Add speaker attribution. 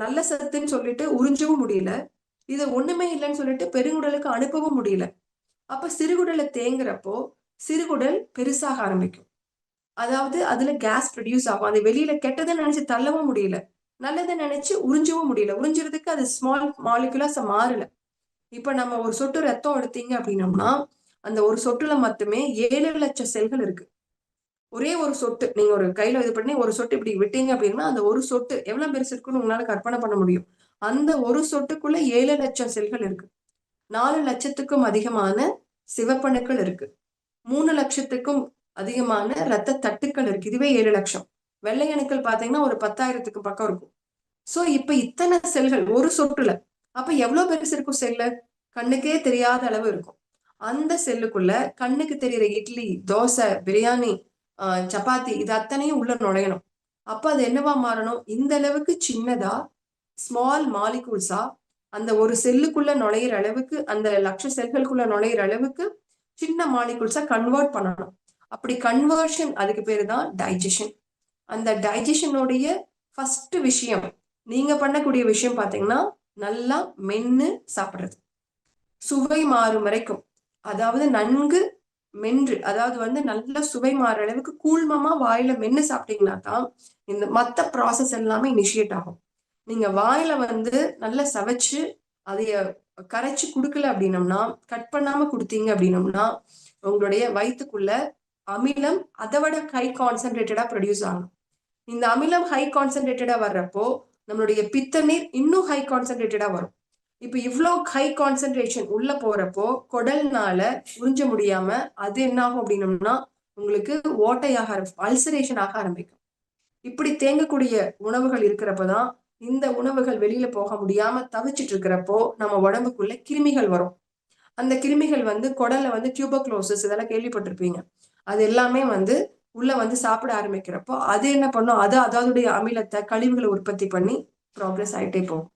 Speaker 1: நல்ல சத்துன்னு சொல்லிட்டு உறிஞ்சவும் முடியல. இது ஒண்ணுமே இல்லைன்னு சொல்லிட்டு பெருங்குடலுக்கு அனுப்பவும் முடியல. அப்ப சிறுகுடலை தேங்குறப்போ சிறுகுடல் பெருசாக ஆரம்பிக்கும். அதாவது அதுல கேஸ் ப்ரொடியூஸ் ஆகும். அது வெளியில கெட்டதை நினைச்சு தள்ளவும் முடியல. நல்லதை நினைச்சு உறிஞ்சவும் முடியல. உறிஞ்சுறதுக்கு அது ஸ்மால் மாலிகுலாஸ் மாறல. இப்ப நம்ம ஒரு சொட்டு ரத்தம் எடுத்தீங்க அப்படின்னம்னா அந்த ஒரு சொட்டுல மட்டுமே ஏழு லட்சம் செல்கள் இருக்கு. ஒரே ஒரு சொட்டு நீங்க ஒரு கையில இது பண்ணி ஒரு சொட்டு இப்படி விட்டீங்க அப்படின்னா அந்த ஒரு சொட்டு எவ்வளவு பெருசு இருக்குன்னு உங்களால கற்பனை பண்ண முடியும். அந்த ஒரு சொட்டுக்குள்ள ஏழு லட்சம் செல்கள் இருக்கு. நாலு லட்சத்துக்கும் அதிகமான சிவப்பணுக்கள் இருக்கு. மூணு லட்சத்துக்கும் அதிகமான ரத்த தட்டுக்கள் இருக்கு. இதுவே ஏழு லட்சம். வெள்ளை அணுக்கள் பாத்தீங்கன்னா ஒரு பத்தாயிரத்துக்கு பக்கம் இருக்கும். சோ இப்ப இத்தனை செல்கள் ஒரு சொட்டுல அப்ப எவ்வளவு பெருசு இருக்கும் செல்லு? கண்ணுக்கே தெரியாத அளவு இருக்கும். அந்த செல்லுக்குள்ள கண்ணுக்கு தெரியற இட்லி தோசை பிரியாணி சப்பாத்தி இது அத்தனையும் உள்ள நுழையணும். அப்ப அது என்னவா மாறணும்? இந்த அளவுக்கு சின்னதா ஸ்மால் மாலிகூல்ஸா அந்த ஒரு செல்லுக்குள்ள நுழையிற அளவுக்கு அந்த லட்ச செல்களுக்குள்ள நுழையிற அளவுக்கு சின்ன மாலிகூல்ஸா கன்வெர்ட் பண்ணணும். அப்படி கன்வர்ஷன் அதுக்கு பேரு தான் டைஜஷன் அந்த டைஜஷனுடைய ஃபர்ஸ்ட் விஷயம் நீங்க பண்ணக்கூடிய விஷயம் பாத்தீங்கன்னா நல்லா மென்னு சாப்பிடுறது. சுவை மாறும் வரைக்கும். அதாவது நன்கு மென்று அதாவது வந்து நல்ல சுவை மாற அளவுக்கு கூழ்மமா வாயில மென்று சாப்பிட்டீங்கன்னா தான் இந்த மத்த ப்ராசஸ் எல்லாமே இனிஷியேட் ஆகும். நீங்க வாயில வந்து நல்லா சவைச்சு அதைய கரைச்சு கொடுக்கல அப்படின்னம்னா கட் பண்ணாம கொடுத்தீங்க அப்படின்னம்னா உங்களுடைய வயிற்றுக்குள்ள அமிலம் அதை விட ஹை கான்சென்ட்ரேட்டடா ப்ரொடியூஸ் ஆகும். இந்த அமிலம் ஹை கான்சென்ட்ரேட்டடா வர்றப்போ நம்மளுடைய பித்த நீர் இன்னும் ஹை கான்சென்ட்ரேட்டடா வரும். இப்ப இவ்வளோ ஹை கான்சென்ட்ரேஷன் உள்ள போறப்போ குடல்னால உறிஞ்ச முடியாம அது என்ன ஆகும் அப்படின்னம்னா உங்களுக்கு ஓட்டையாக அல்சரேஷன் ஆக ஆரம்பிக்கும். இப்படி தேங்கக்கூடிய உணவுகள் இருக்கிறப்பதான் இந்த உணவுகள் வெளியில போக முடியாம தவிச்சிட்டு இருக்கிறப்போ நம்ம உடம்புக்குள்ள கிருமிகள் வரும். அந்த கிருமிகள் வந்து குடல்ல வந்து டியூபக்ளோசஸ் இதெல்லாம் கேள்விப்பட்டிருப்பீங்க. அது எல்லாமே வந்து உள்ள வந்து சாப்பிட ஆரம்பிக்கிறப்போ அது என்ன பண்ணும்? அது அதோடைய அமிலத்தை கழிவுகளை உற்பத்தி பண்ணி ப்ராக்ரஸ் ஆயிட்டே போகும்.